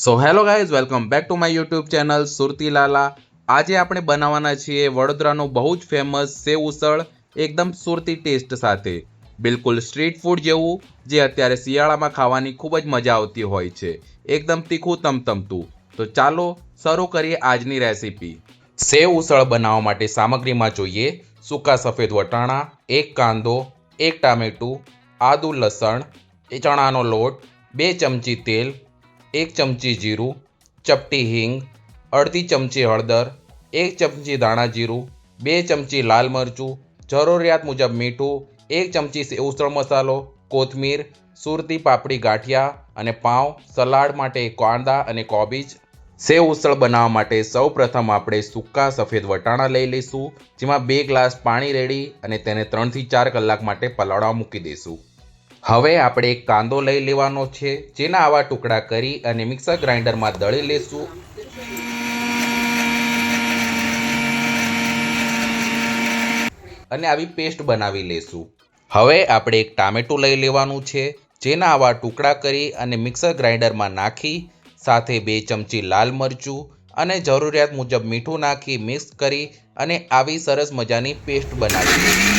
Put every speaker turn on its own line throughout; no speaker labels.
So hello guys welcome back to my YouTube channel Surati Lala આજે આપણે બનાવવાના છીએ વડોદરાનું બહુ જ ફેમસ સેવ ઉસળ, એકદમ સુરતી ટેસ્ટ સાથે. બિલકુલ સ્ટ્રીટ ફૂડ જેવું, જે અત્યારે શિયાળામાં ખાવાની ખૂબ જ મજા આવતી હોય છે. એકદમ તીખું તમતમતું. તો ચાલો, શરૂ કરીએ આજની રેસીપી સેવ ઉસળ બનાવવા માટે સામગ્રીમાં જોઈએ, સૂકા સફેદ વટાણા, એક કાંદો, એક ટામેટું, આદુ લસણ ચણાનો લોટ, બે ચમચી તેલ એક ચમચી જીરું, ચપટી હિંગ, અડધી ચમચી હળદર, એક ચમચી ધાણા જીરું, બે ચમચી લાલ મરચું, જરૂરિયાત મુજબ મીઠું, એક ચમચી ઉસળ મસાલો, કોથમીર, સુરતી પાપડી ગાંઠિયા અને પાઉં સલાડ માટે કાંદા અને કોબીજ. સેવ ઉસળ બનાવવા માટે સૌ પ્રથમ આપણે સૂકા સફેદ વટાણા લઈ લઈશું, જેમાં બે ગ્લાસ પાણી રેડી અને તેને ત્રણથી ચાર કલાક માટે પલાળવા મૂકી દઈશું. હવે આપણે કાંદો લઈ લેવાનો છે, જેના આવા ટુકડા કરી અને મિક્સર ગ્રાઇન્ડરમાં દળી લેશું. અને આવી પેસ્ટ બનાવી લેશું. હવે આપણે એક ટામેટું લઈ લેવાનું છે, જેના આવા ટુકડા કરી અને મિક્સર ગ્રાઇન્ડરમાં નાખી, સાથે બે ચમચી લાલ મરચું અને જરૂરિયાત મુજબ મીઠું નાખી મિક્સ કરી અને આવી સરસ મજાની પેસ્ટ બનાવી.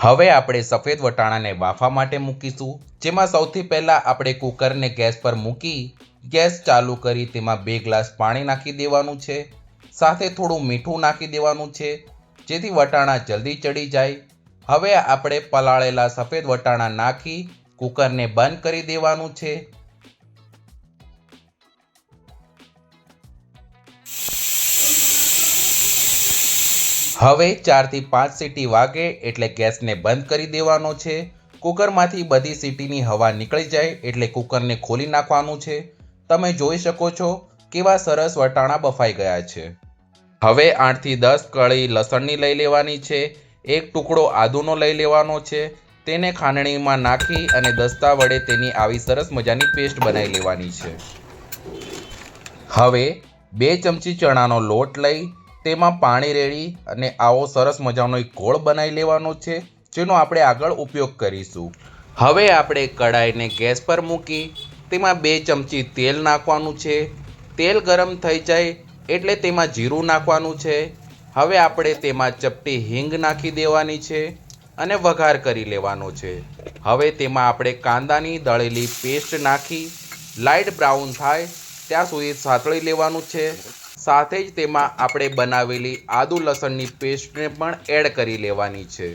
હવે આપણે સફેદ વટાણાને બાફા માટે મૂકીશું, જેમાં સૌથી પહેલાં આપણે કુકરને ગેસ પર મૂકી ગેસ ચાલુ કરી તેમાં બે ગ્લાસ પાણી નાખી દેવાનું છે. સાથે થોડું મીઠું નાખી દેવાનું છે, જેથી વટાણા જલ્દી ચડી જાય. હવે આપણે પલાળેલા સફેદ વટાણા નાખી કુકરને બંધ કરી દેવાનું છે. હવે ચારથી પાંચ સીટી વાગે એટલે ગેસને બંધ કરી દેવાનો છે. કુકરમાંથી બધી સીટીની હવા નીકળી જાય એટલે કુકરને ખોલી નાખવાનું છે. તમે જોઈ શકો છો કેવા સરસ વટાણા બફાઈ ગયા છે. હવે આઠથી દસ કળી લસણની લઈ લેવાની છે. એક ટુકડો આદુનો લઈ લેવાનો છે. તેને ખાંડણીમાં નાખી અને દસ્તા વડે તેની આવી સરસ મજાની પેસ્ટ બનાવી લેવાની છે. હવે બે ચમચી ચણાનો લોટ લઈ તેમાં પાણી રેડી અને આવો સરસ મજાનો એક ગોળ બનાવી લેવાનો છે, જેનો આપણે આગળ ઉપયોગ કરીશું. હવે આપણે કડાઈને ગેસ પર મૂકી, તેમાં બે ચમચી તેલ નાખવાનું છે. તેલ ગરમ થઈ જાય એટલે તેમાં જીરું નાખવાનું છે. હવે આપણે તેમાં ચપટી હિંગ નાખી દેવાની છે અને વઘાર કરી લેવાનો છે. હવે તેમાં આપણે કાંદાની દળેલી પેસ્ટ નાખી લાઇટ બ્રાઉન થાય, ત્યાં સુધી સાતળી લેવાનું છે. સાથે જ તેમાં આપણે બનાવેલી આદુ લસણની પેસ્ટને પણ એડ કરી લેવાની છે.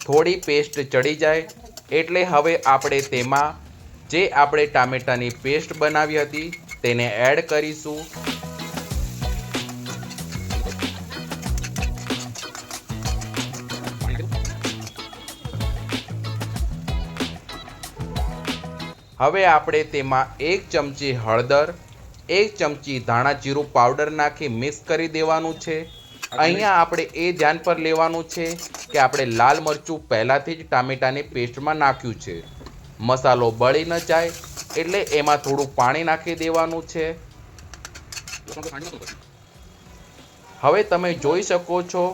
થોડી પેસ્ટ ચડી જાય એટલે હવે આપણે તેમાં જે આપણે ટામેટાની પેસ્ટ બનાવી હતી તેને એડ કરીશું. હવે આપણે તેમાં એક ચમચી હળદર એક ચમચી ધાણા જીરું પાવડર નાખી મિક્સ કરી દેવાનું છે. અહીંયા આપણે એ ધ્યાન પર લેવાનું છે કે આપણે લાલ મરચું પહેલાંથી જ ટામેટાની પેસ્ટમાં નાખ્યું છે. મસાલો બળી ન જાય એટલે એમાં થોડું પાણી નાખી દેવાનું છે. હવે તમે જોઈ શકો છો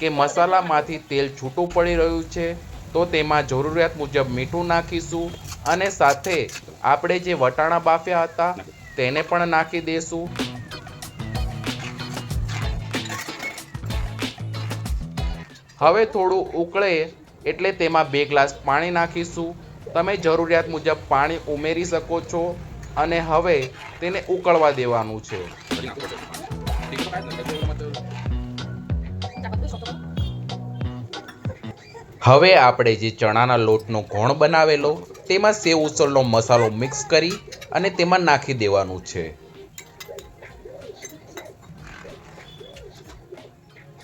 કે મસાલામાંથી તેલ છૂટું પડી રહ્યું છે, તો તેમાં જરૂરિયાત મુજબ મીઠું નાખીશું અને સાથે આપણે જે વટાણા બાફ્યા હતા તેને પણ નાખી દેશું. હવે થોડું ઉકળે એટલે તેમાં બે ગ્લાસ પાણી નાખીશું. તમે જરૂરિયાત મુજબ પાણી ઉમેરી શકો છો અને હવે તેને ઉકળવા દેવાનું છે. હવે આપણે જે ચણાના લોટનો ઘોણ બનાવેલો, તેમાં સેવ ઉસળનો મસાલો મિક્સ કરી અને તેમાં નાખી દેવાનું છે.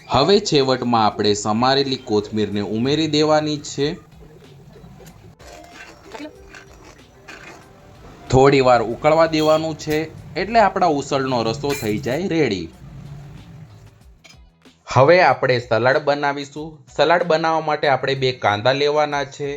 હવે છેવટમાં આપણે સમારેલી કોથમીરને ઉમેરી દેવાની છે. થોડી વાર ઉકળવા દેવાનું છે એટલે આપણા ઉસળનો રસો થઈ જાય રેડી. હવે આપણે સલાડ બનાવીશું. સલાડ બનાવવા માટે આપણે બે કાંદા લેવાના છે,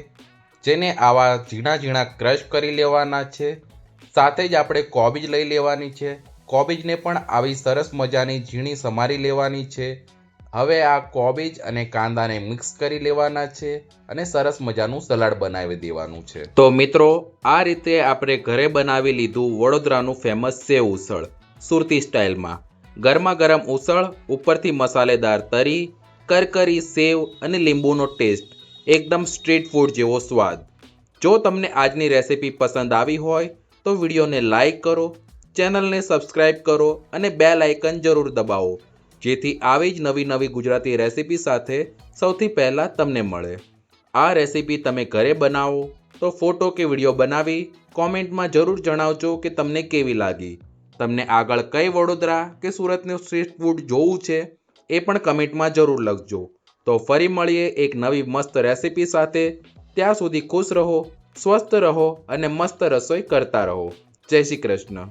જેને આવા ઝીણા ઝીણા ક્રશ કરી લેવાના છે. સાથે જ આપણે કોબીજ લઈ લેવાની છે. કોબીજને પણ આવી સરસ મજાની ઝીણી સમારી લેવાની છે. હવે આ કોબીજ અને કાંદાને મિક્સ કરી લેવાના છે અને સરસ મજાનું સલાડ બનાવી દેવાનું છે. તો મિત્રો, આ રીતે આપણે ઘરે બનાવી લીધું વડોદરાનું ફેમસ સેવ ઉસળ, સુરતી સ્ટાઇલમાં. ગરમા ગરમ ઉસળ, ઉપરથી મસાલેદાર તરી, કરકરી સેવ અને લીંબુનો ટેસ્ટ એકદમ સ્ટ્રીટ ફૂડ જેવો સ્વાદ. જો તમને આજની રેસિપી પસંદ આવી હોય તો વિડીયોને લાઇક કરો, ચેનલને સબસ્ક્રાઇબ કરો અને બે લાઇકન જરૂર દબાવો, જેથી આવી જ નવી નવી ગુજરાતી રેસિપી સાથે સૌથી પહેલાં તમને મળે. આ રેસિપી તમે ઘરે બનાવો, તો ફોટો કે વીડિયો બનાવી કોમેન્ટમાં જરૂર જણાવજો કે તમને કેવી લાગી. તમને આગળ કઈ વડોદરા કે સુરતનું સ્ટ્રીટ ફૂડ જોવું છે, એ પણ કમેન્ટમાં જરૂર લખજો. તો ફરી મળીએ એક નવી મસ્ત રેસીપી સાથે. ત્યાં સુધી ખુશ રહો. સ્વસ્થ રહો અને મસ્ત રસોઈ કરતા રહો. જય શ્રી કૃષ્ણ.